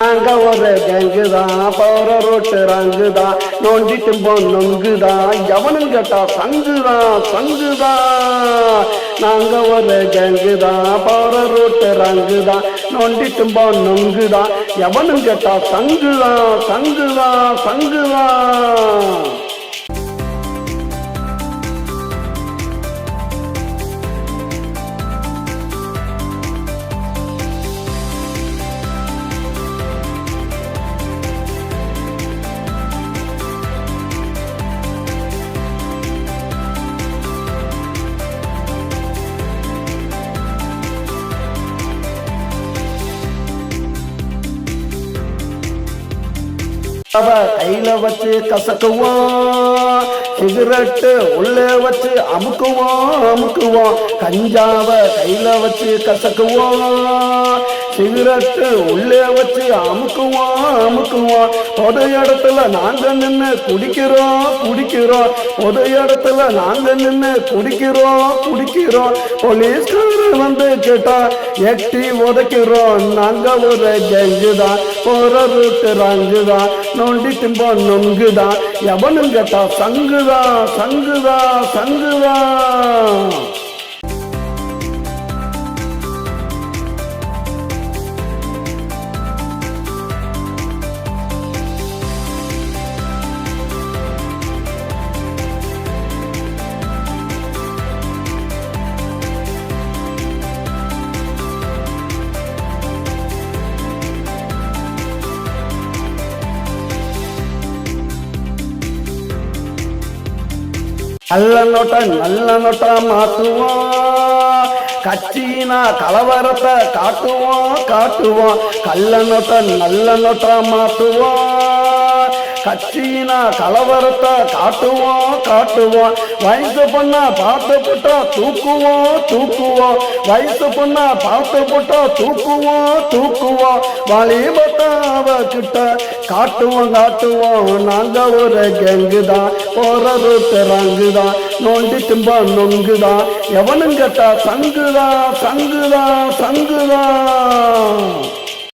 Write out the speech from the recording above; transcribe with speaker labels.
Speaker 1: நாங்க ஒரு கேங்கு தான் போற ரோட்டு ரங்கு தான் நோண்டிட்டு பொண்ணுங்கு தான் எவனும் கேட்டா சங்கு தான் சங்கு தான் நாங்க ஒரு கேங்கு தான் போற ரோட்டு ரங்கு தான் நோண்டிட்டு பொண்ணுங்கு தான் எவனும் கேட்டா சங்கு தான் சங்கு தான் சங்கு தான் அவ கையில வச்சு கசக்குவான் சிகரெட்டு உள்ளே வச்சு அமுக்குவான் அமுக்குவான் கஞ்சாவ கையில வச்சு கசக்குவான் சிகரெட்டு உள்ளே வச்சு அமுக்குவான் அமுக்குவான் பொது இடத்துல நாங்க நின்று குடிக்கிறோம் குடிக்கிறோம். பொது இடத்துல நாங்க நின்று குடிக்கிறோம் குடிக்கிறோம். போலீஸ்காரர் வந்து கேட்டா எட்டி உதைக்கிறோம் நாங்க ஒரு கெங்குதான் போற ரூட்டு ரங்குதான் நோண்டி திம்போ நொங்குதான் எவனும் கேட்டா சங்குதா சங்குதா சங்குதா. நல்ல நோட்ட நல்ல நோட்ட மாத்துவோம் கட்சினா கலவரத்தை காட்டுவோம் காட்டுவோம் கள்ள நோட்ட நல்ல நோட்ட மாத்துவோம் கட்சினா கலவரத்தை காட்டுவோம் காட்டுவோம் வயசு பொண்ணா பார்த்து போட்டா தூக்குவோம் தூக்குவோம் வயசு பொண்ணா பார்த்து போட்டா தூக்குவோம் தூக்குவோம் வாலிபத்தாவ கிட்ட காட்டுவோம் காட்டுவோம் நாங்க ஒரு கெங்கு தான் போற ரூட்டு ரங்குதான் நோண்டி திம்பா நொங்குதான் எவனும் கேட்டா சங்குதான் சங்குதான் சங்குதான்